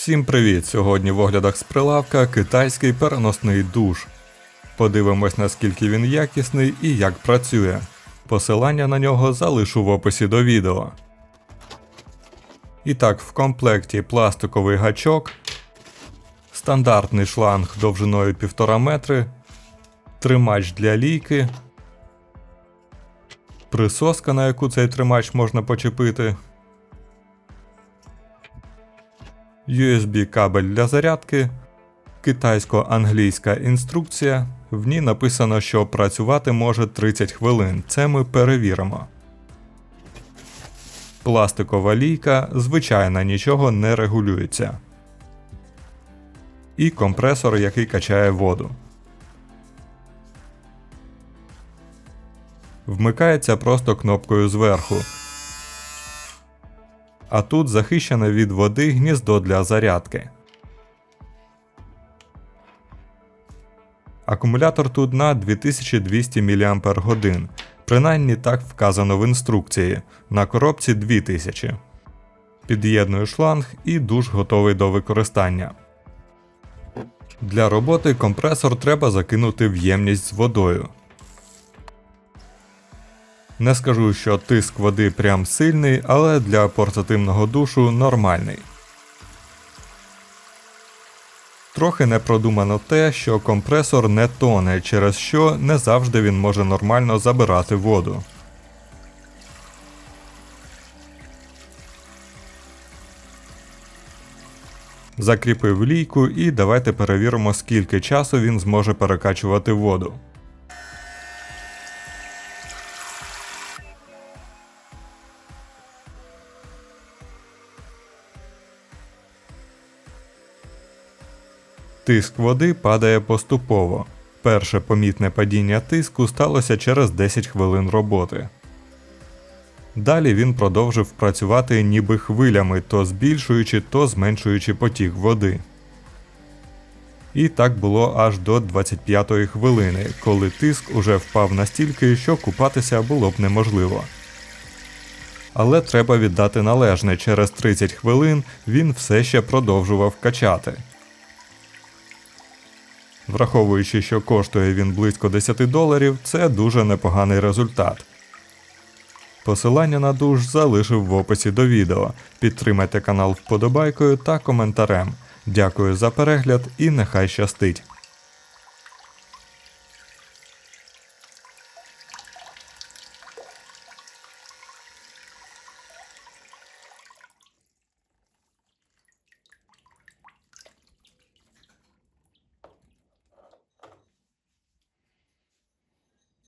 Всім привіт! Сьогодні в оглядах з прилавка китайський переносний душ. Подивимось, наскільки він якісний і як працює. Посилання на нього залишу в описі до відео. І так, в комплекті пластиковий гачок, стандартний шланг довжиною 1,5 метри, тримач для лійки, присоска, на яку цей тримач можна почепити. USB кабель для зарядки, китайсько-англійська інструкція. В ній написано, що працювати може 30 хвилин. Це ми перевіримо. Пластикова лійка, звичайна, нічого не регулюється. І компресор, який качає воду. Вмикається просто кнопкою зверху. А тут захищене від води гніздо для зарядки. Акумулятор тут на 2200 мАч. Принаймні так вказано в інструкції. На коробці 2000. Під'єдную шланг і душ готовий до використання. Для роботи компресор треба закинути в ємність з водою. Не скажу, що тиск води прям сильний, але для портативного душу нормальний. Трохи не продумано те, що компресор не тоне, через що не завжди він може нормально забирати воду. Закріпив лійку і давайте перевіримо, скільки часу він зможе перекачувати воду. Тиск води падає поступово. Перше помітне падіння тиску сталося через 10 хвилин роботи. Далі він продовжив працювати ніби хвилями, то збільшуючи, то зменшуючи потік води. І так було аж до 25-ї хвилини, коли тиск уже впав настільки, що купатися було б неможливо. Але треба віддати належне, через 30 хвилин він все ще продовжував качати. Враховуючи, що коштує він близько 10 доларів, це дуже непоганий результат. Посилання на душ залишив в описі до відео. Підтримайте канал вподобайкою та коментарем. Дякую за перегляд і нехай щастить!